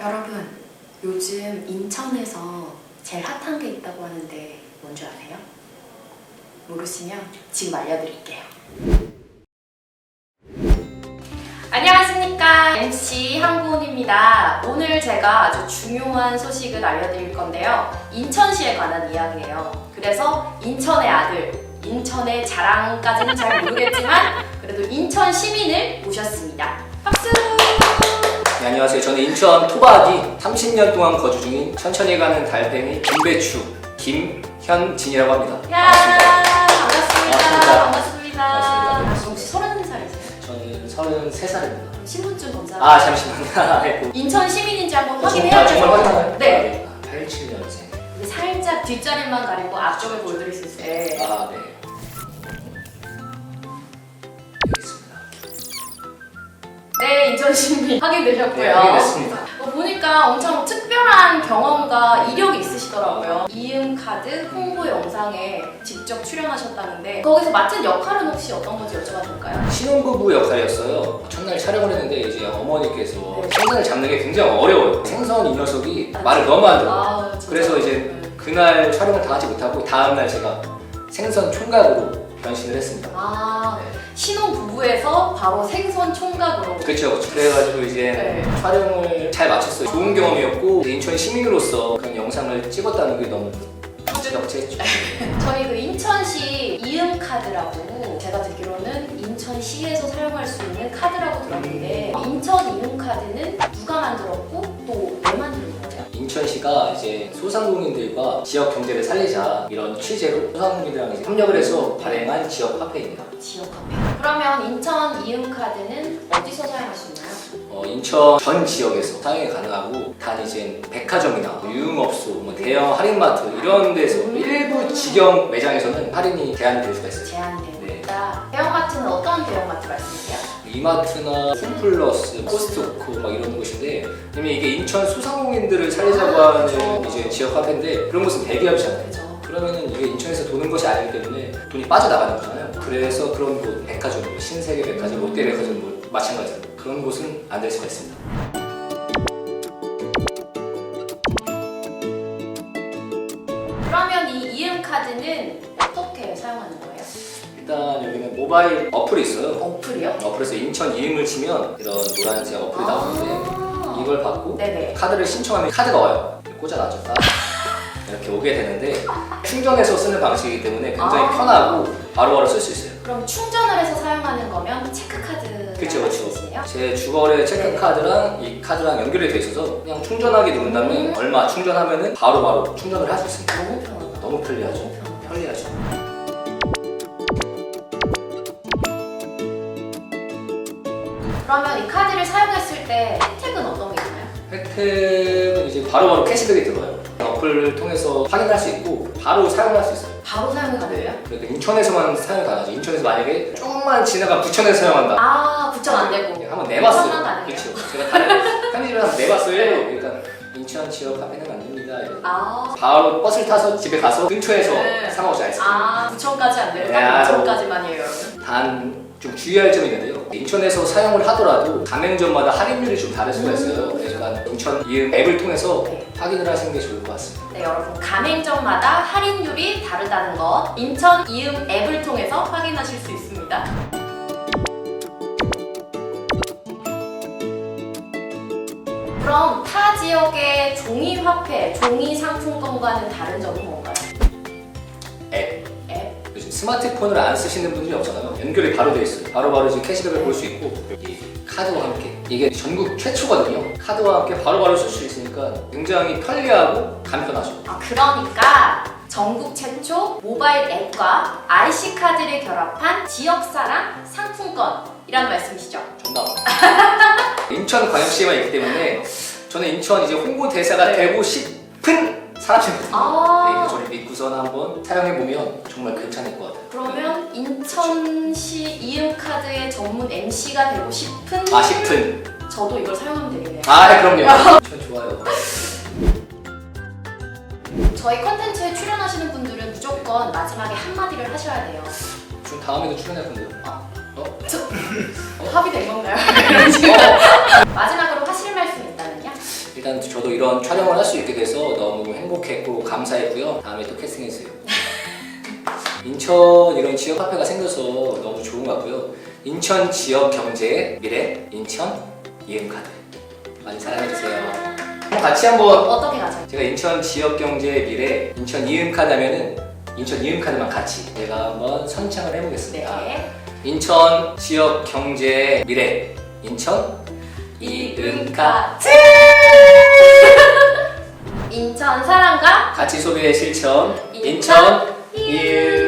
여러분, 요즘 인천에서 제일 핫한 게 있다고 하는데 뭔지 아세요? 모르시면 지금 알려드릴게요. 안녕하십니까. MC 항구은입니다. 오늘 제가 아주 중요한 소식을 알려드릴 건데요. 인천시에 관한 이야기예요. 그래서 인천의 아들, 인천의 자랑까지는 잘 모르겠지만 그래도 인천 시민을 모셨습니다. 네, 안녕하세요. 저는 인천 토박이 30년 동안 거주 중인 천천히 가는 달팽이 김배추 김현진이라고 합니다. 야 반갑습니다. 반갑습니다. 반갑습니다. 반갑습니다. 혹시 서른 살이세요? 저는 33살입니다. 신분증 검사. 아 잠시만요. 네, 그- 인천 시민인지 한번 아, 확인해야 돼서. 정말 확인하나요? 네. 아, 87년생. 근데 살짝 뒷자리만 가리고 앞쪽을 보여드릴 수 있어요. 네. 아 네. 네, 인천 시민 확인되셨고요. 네, 확인됐습니다. 어, 보니까 엄청 특별한 경험과 이력이 있으시더라고요. 이음 카드 홍보 영상에 직접 출연하셨다는데 거기서 맡은 역할은 혹시 어떤 건지 여쭤봐도 될까요? 신혼부부 역할이었어요. 첫날 촬영을 했는데 이제 어머니께서 네. 생선을 잡는 게 굉장히 어려워요. 생선 이 녀석이 말을 너무 안 들어요. 아, 진짜. 그래서 이제 네. 그날 촬영을 다 하지 못하고 다음날 제가 생선 총각으로 변신을 했습니다. 아, 네. 신혼 부부에서 바로 생선 총각으로. 그렇죠, 그렇죠. 그래가지고 이제 네. 촬영을 잘 마쳤어요. 좋은 경험이었고 인천 시민으로서 그런 영상을 찍었다는 게 너무 지덕지했죠. 저희 그 인천시 이음 카드라고 제가 듣기로는 인천시에서 사용할 수 있는 카드라고 들었는데 인천 이음 카드는 누가 만들었고 또왜 거예요? 인천시가 이제 소상공인들과 지역 경제를 살리자 이런 취재로 소상공인들랑 이제 협력을 해서 발행한 지역 화폐입니다. 지역 카페. 그러면 인천 이음 카드는 어디서 사용할 수 있나요? 어, 인천 전 지역에서 사용이 가능하고 단 이제 백화점이나 뭐 유흥업소, 뭐 대형 할인마트 이런 데서 음. 일부 직영 매장에서는 할인이 대안이 될 수가 있어요. 제한되고 네. 있다. 대형마트는 어떤 대형마트 말씀이세요? 이마트나 홈플러스, 코스트코 막 이런 곳인데 왜냐면 이게 인천 소상공인들을 살리자고 아, 하는 그렇죠. 이제 지역 화폐인데 그런 곳은 대기업이잖아요. 그죠. 그러면은 이게 인천에서 도는 것이 아니기 때문에 돈이 빠져나가는 거잖아요. 그래서 그런 곳 백화점, 뭐 신세계 백화점, 롯데 백화점 뭐 마찬가지로 그런 곳은 안 될 수가 있습니다. 그러면 이 이음 카드는 어떻게 사용하는 거예요? 일단 여기는 모바일 어플이 있어요. 어플이요? 어플에서 인천 이음을 치면 이런 노란색 어플이 나오는데 아. 이걸 받고 네네. 카드를 신청하면 카드가 와요. 꽂아놔줘. 딱 이렇게 오게 되는데 충전해서 쓰는 방식이기 때문에 굉장히 아. 편하고 바로바로 쓸 수 있어요. 그럼 충전을 해서 사용하는 거면 체크카드 그쵸, 그쵸. 제 주거래 체크 네. 카드랑 이 카드랑 연결이 돼 있어서 그냥 충전하기 누른 다음에 음. 얼마 충전하면은 바로바로 충전을 할 수 있습니다. 너무 편하다. 너무 편리하죠. 너무. 편리하죠. 그러면 이 카드를 사용했을 때 혜택은 어떤 게 있나요? 혜택은 이제 바로바로 캐시백이 들어와요. 어플을 통해서 확인할 수 있고 바로 사용할 수 있어요. 바로 사용이 가능해요? 그러니까 인천에서만 사용 가능하죠. 인천에서 만약에 조금만 지나가 부천에서 사용한다. 아, 부천 안 되고. 한번 내봤어요. 부천만 가능해요? 그렇죠. 제가 다른 편의점을 한번 내봤어요. 그러니까 인천 지역 카페는 안 됩니다. 아, 바로 버스를 타서 집에 가서 근처에서 네. 사 먹었죠 아이스크림. 아, 부천까지 안 돼요? 네, 아, 부천까지만이에요, 여러분. 단 좀 주의할 점이 있는데요. 인천에서 사용을 하더라도 가맹점마다 할인율이 좀 다를 수가 있어요. 그래서 난 인천 이 앱을 통해서 네. 확인을 하시는 게 좋을 것 같습니다. 네, 여러분. 가맹점마다 할인율이 다르다는 것 인천 이음 앱을 통해서 확인하실 수 있습니다. 그럼 타 지역의 종이 화폐, 종이 상품권과는 다른 점은. 앱? 요즘 스마트폰을 안 쓰시는 분들이 없잖아요. 연결이 바로 돼 있어요. 바로바로 지금 캐시백을 볼 수 있고 이 카드와 함께 이게 전국 최초거든요. 카드와 함께 바로바로 쓸 수 있으니까 굉장히 편리하고 간편하죠. 아, 그러니까 전국 최초 모바일 앱과 IC 카드를 결합한 지역사랑 상품권이라는 말씀이시죠? 정답. 인천 광역시에만 있기 때문에 저는 인천 이제 홍보 대사가 네. 되고 싶은 사람이거든요. 아. 네, 저를 믿고선 한번 사용해 보면 정말 괜찮을 것 같아요. 그러면 인천시 이음카드의 전문 MC가 되고 싶은 아 싶은. 저도 이걸 사용하면 되겠네요. 아 네, 그럼요. 전 좋아요. 저희 컨텐츠에 출연하시는 분들은 무조건 마지막에 한마디를 하셔야 돼요. 전 다음에도 출연할 건데요. 아. 어? 합의된 건가요? 마지막으로 하실 말씀 있다면요? 일단 저도 이런 촬영을 할 수 있게 돼서 너무 행복했고 감사했고요. 다음에 또 캐스팅해주세요. 인천 이런 지역 카페가 생겨서 너무 좋은 것 같고요. 인천 지역 경제의 미래, 인천 이음카드 많이 사랑해주세요. 같이 한번 어떻게 가죠? 제가 인천 지역 경제의 미래, 인천 이음카드 하면은 인천 이음카드만 같이 제가 한번 선창을 해보겠습니다. 네. 인천 지역 경제의 미래, 인천 이음카드 인천 사랑과 가치 소비의 실천, 인천 인천